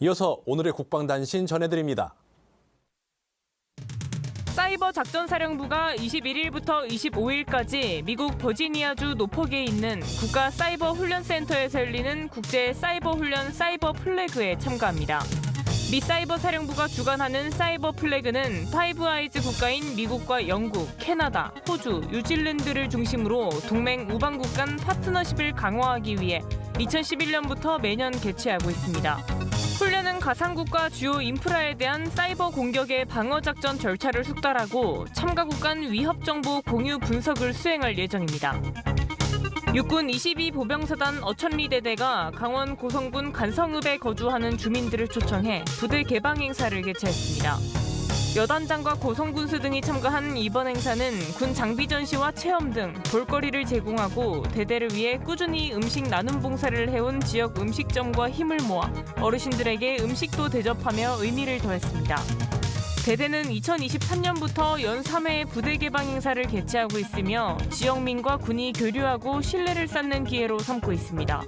이어서 오늘의 국방단신 전해드립니다. 사이버 작전사령부가 21일부터 25일까지 미국 버지니아주 노폭에 있는 국가 사이버 훈련센터에서 열리는 국제 사이버 훈련 사이버 플래그에 참가합니다. 미 사이버 사령부가 주관하는 사이버 플래그는 파이브 아이즈 국가인 미국과 영국, 캐나다, 호주, 뉴질랜드를 중심으로 동맹 우방국 간 파트너십을 강화하기 위해 2011년부터 매년 개최하고 있습니다. 훈련은 가상국가 주요 인프라에 대한 사이버 공격의 방어 작전 절차를 숙달하고 참가국 간 위협 정보 공유 분석을 수행할 예정입니다. 육군 22 보병사단 어천리대대가 강원 고성군 간성읍에 거주하는 주민들을 초청해 부대 개방 행사를 개최했습니다. 여단장과 고성군수 등이 참가한 이번 행사는 군 장비 전시와 체험 등 볼거리를 제공하고 대대를 위해 꾸준히 음식 나눔 봉사를 해온 지역 음식점과 힘을 모아 어르신들에게 음식도 대접하며 의미를 더했습니다. 대대는 2023년부터 연 3회 부대 개방 행사를 개최하고 있으며 지역민과 군이 교류하고 신뢰를 쌓는 기회로 삼고 있습니다.